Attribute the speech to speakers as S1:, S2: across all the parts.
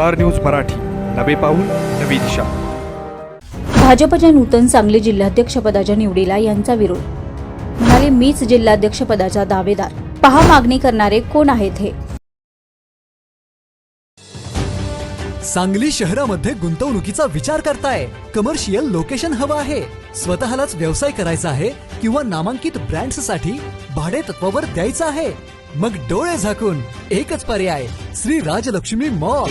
S1: Star news Marathi. नवे पाऊल नवी दिशा.
S2: भाजपच्या नूतन सांगली जिल्हाध्यक्षपदाच्या निवडीला यांचा विरोध. म्हणाले मीच जिल्हाध्यक्षपदाचा दावेदार. पहा मागणी करणारे कोण आहेत हे.
S3: सांगली शहरामध्ये गुंतवणुकीचा विचार करताय. कमर्शियल लोकेशन हवं आहे. स्वतःलाच व्यवसाय करायचा आहे किंवा नामांकित ब्रँड्ससाठी भाडे तत्वावर द्यायचं आहे. मग डोळे झाकून एकच पर्याय श्री राजलक्ष्मी मॉल.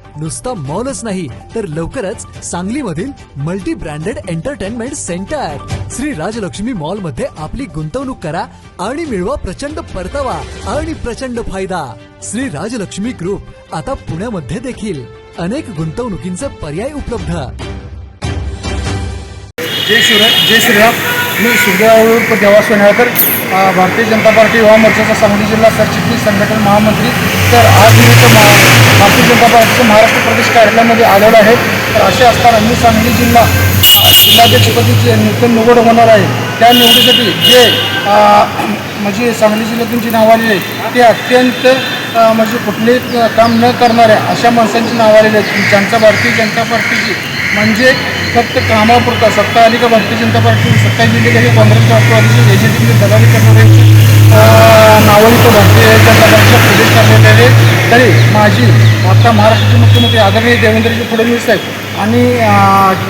S3: नुसता मॉलच नाही तर लवकरच सांगलीमधील multi branded entertainment centre. Shri Rajlakshmi मॉलमध्ये आपली गुंतवणूक करा आणि मिळवा प्रचंड परतावा आणि प्रचंड फायदा. श्री राजलक्ष्मी ग्रुप आता पुण्यामध्ये देखील अनेक गुंतवणुकींचे पर्याय उपलब्ध.
S4: जय शिवराय जय श्रीराम. मी सूर्यावर देवा भारतीय जनता पार्टी युवा मोर्चाचा सांगली जिल्हा सरचिटणीस संघटन महामंत्री. तर आज मी महा भारतीय जनता पार्टीचं महाराष्ट्र प्रदेश कार्यालयामध्ये आलेलो आहे. तर असे असताना मी सांगली जिल्हा जिल्हाध्यक्षपदीची नूतन निवड होणार आहे त्या निवडीसाठी जे म्हणजे सांगली जिल्ह्यातून जी नाव आलेली आहेत ते अत्यंत म्हणजे कुठलेही काम न करणाऱ्या अशा माणसांची नाव आलेली आहेत. ज्यांचा भारतीय जनता पार्टीची म्हणजे फक्त कामापुरता सत्ता आली का भारतीय जनता पार्टी सत्ता गेली हे काँग्रेस राष्ट्रवादीची एजंटची दलाली करणाऱ्यांची नावं इथं भारतीय जनता पार्टीच्या प्रदेश आले तरी माझी आता महाराष्ट्राचे मुख्यमंत्री आदरणीय देवेंद्रजी फडणवीस साहेब आणि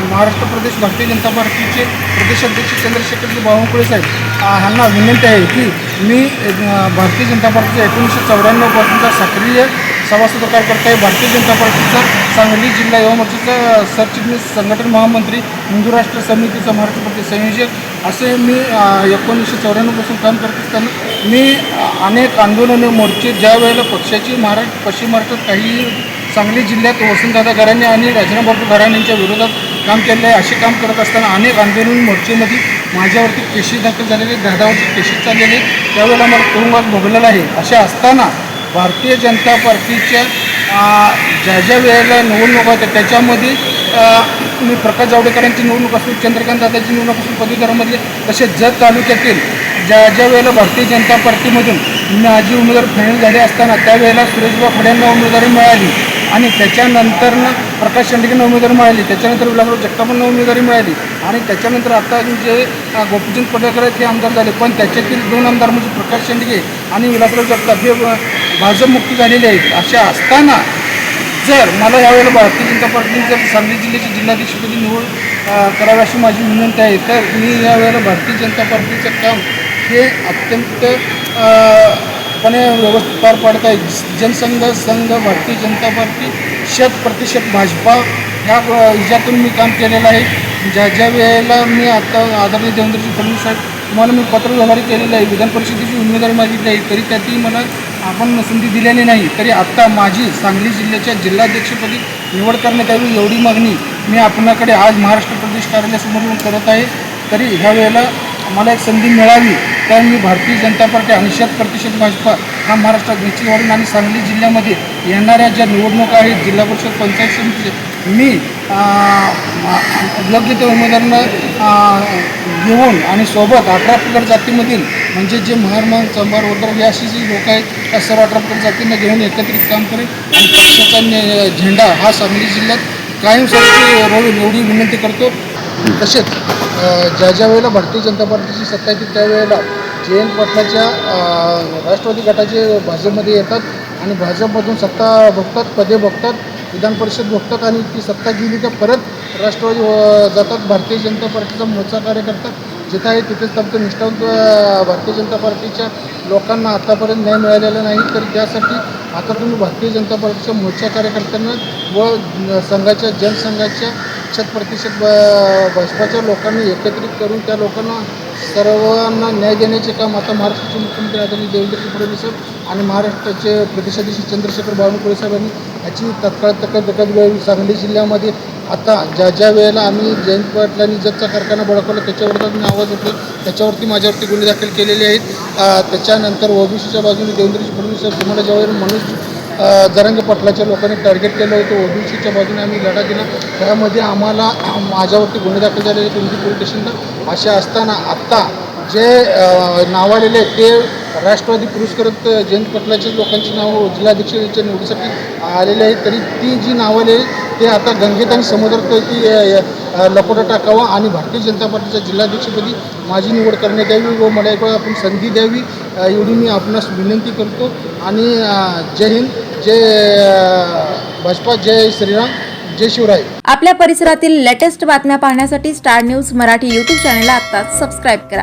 S4: महाराष्ट्र प्रदेश भारतीय जनता पार्टीचे प्रदेशाध्यक्ष चंद्रशेखरजी बावनकुळे साहेब ह्यांना विनंती आहे की मी भारतीय जनता पार्टीचा एकोणीसशे चौऱ्याण्णवपासूनचा सक्रिय सभासद कार्यकर्ता आहे भारतीय जनता पार्टीचं सांगली जिल्हा युवा मोर्चाचं सरचिटणीस संघटन महामंत्री हिंदू राष्ट्र समितीचा महाराष्ट्र प्रदेश संयोजक. असे मी एकोणीसशे चौऱ्याण्णवपासून काम करत असताना मी अनेक आंदोलने मोर्चे ज्या वेळेला पक्षाची महाराष्ट्र पश्चिम महाराष्ट्रात काही सांगली जिल्ह्यात वसंतदादा घराणे आणि राजनाबाबू घराण्यांच्या विरोधात काम केलेलं आहे असे काम करत असताना अनेक आंदोलन मोर्चेमध्ये माझ्यावरती केशी दाखल झालेले दादावरती केसेस चाललेले त्यावेळेला मला तुरुंगात भोगलेला आहे. असे असताना भारतीय जनता पार्टीच्या ज्या ज्या वेळेला निवडणूक होत्या त्याच्यामध्ये मी प्रकाश जावडेकरांची निवडणूक असो चंद्रकांत दादाची निवडणूक असो पदवीधरामधले तसेच जत तालुक्यातील ज्या ज्या वेळेला भारतीय जनता पार्टीमधून माझी उमेदवार फायनल झाले असताना त्यावेळेला सुरेशबा फड्यांना उमेदवारी मिळाली. आणि त्याच्यानंतरनं प्रकाश शेंडेंना उमेदवारी मिळाली. त्याच्यानंतर विलासराव जगतापांना उमेदवारी मिळाली. आणि त्याच्यानंतर आता जे गोपीचंद पडळकर आहेत ते आमदार झाले. पण त्याच्यातील दोन आमदार म्हणजे प्रकाश शेंडगे आणि विलासराव जगताप हे भाजपमुक्त झालेले आहेत अशा असताना जर मला यावेळेला भारतीय जनता पार्टीने जर सांगली जिल्ह्याची जिल्हाध्यक्षपदी निवड करावी अशी माझी विनंती आहे तर मी यावेळेला भारतीय जनता पार्टीचं काम हे अत्यंत पणे व्यवस्थित पार पाडत आहे. जनसंघ संघ भारतीय जनता पार्टी शत प्रतिशत भाजपा ह्या अ, ह्याच्यातून मी काम केलेलं आहे. ज्या ज्या वेळेला मी आता आदरणीय देवेंद्रजी फडणवीस साहेब तुम्हाला मी पत्र व्यवहारी केलेलं आहे विधान परिषदेची उमेदवारी मागितली आहे तरी त्यातही मला आपण संधी दिलेली नाही. तरी आत्ता माझी सांगली जिल्ह्याच्या जिल्हाध्यक्षपदी निवड करण्यात यावी एवढी मागणी मी आपणाकडे आज महाराष्ट्र प्रदेश कार्यालयासमोर येऊन करत आहे. तरी ह्या वेळेला मला एक संधी मिळावी तर मी भारतीय जनता पार्टी आणि शत प्रतिशत भाजपा हा महाराष्ट्रात निश्चित वाढून आणि सांगली जिल्ह्यामध्ये येणाऱ्या ज्या निवडणुका आहेत जिल्हा परिषद पंचायत समितीचे मी योग्य त्या उमेदवारांना घेऊन आणि सोबत अठरा पगड जातीमधील म्हणजे जे महारमान चंबार वगैरे हे अशी जी लोक आहेत त्या सर्व अठरा पगड जातींना घेऊन एकत्रित काम करेन. आणि पक्षाचा झेंडा हा सांगली जिल्ह्यात कायमस्वरूपी रोवून एवढी विनंती करतो. तसेच ज्या ज्या वेळेला भारतीय जनता पार्टीची सत्ता येते त्यावेळेला जयंत पाटलाच्या राष्ट्रवादी गटाचे भाजपमध्ये येतात आणि भाजपमधून सत्ता बघतात पदे बघतात विधान परिषद बघतात आणि ती सत्ता गेली तर परत राष्ट्रवादी जातात. भारतीय जनता पार्टीचा मोर्चा कार्य करतात जिथं आहे तिथेच फक्त निष्ठावंत भारतीय जनता पार्टीच्या लोकांना आतापर्यंत न्याय मिळालेला नाही. तर त्यासाठी आता तुम्ही भारतीय जनता पार्टीच्या मोर्चा कार्यकर्त्यांना व संघाच्या जनसंघाच्या शत प्रतिशत ब- भाजपाच्या लोकांनी एकत्रित करून त्या लोकांना सर्वांना न्याय देण्याचे काम आता महाराष्ट्राचे मुख्यमंत्री आदरणीय देवेंद्र फडणवीस आणि महाराष्ट्राचे प्रदेशाध्यक्ष चंद्रशेखर बावनकुळे साहेब यांनी याची तत्काळ तक्रार दखल घ्यावी सांगली जिल्ह्यामध्ये आता ज्या ज्या वेळेला आम्ही जयंत पाटलांनी जगचा कारखाना बळकवला त्याच्यावरचा मी आवाज होतो त्याच्यावरती माझ्यावरती गुन्हे दाखल केलेले आहेत. त्याच्यानंतर ओबीसीच्या बाजूने देवेंद्रजी फडणवीस साहेब तुम्हाला ज्यावेळेला मनोज जरंग पटलाच्या लोकांनी टार्गेट केलं होतं. ओबीसीच्या बाजूने आम्ही लढा दिला. त्यामध्ये आम्हाला माझ्यावरती गुन्हे दाखल झालेले तुमची पोलीस स्टेशनला. असे असताना आत्ता जे नावालेले नाव आलेले आहेत ते राष्ट्रवादी पुरस्कृत जयंत पटलाच्या लोकांची नावं जिल्हाध्यक्षाच्या निवडीसाठी आलेले आहेत. तरी ती जी नावं आहेत, ते आता गंगेत आणि समुद्रात ती लपोटा टाकावा आणि भारतीय जनता पार्टीच्या जिल्हाध्यक्षपदी माझी निवड करण्यात यावी व मला एक आपण संधी द्यावी. एवढी मी आपणास विनंती करतो. आणि जय हिंद. जय भाजपा जय श्रीराम जय शिवराय.
S5: आपल्या परिसरातील लेटेस्ट बातम्या पाहण्यासाठी स्टार न्यूज मराठी यूट्यूब चॅनेलला आता सबस्क्राईब करा.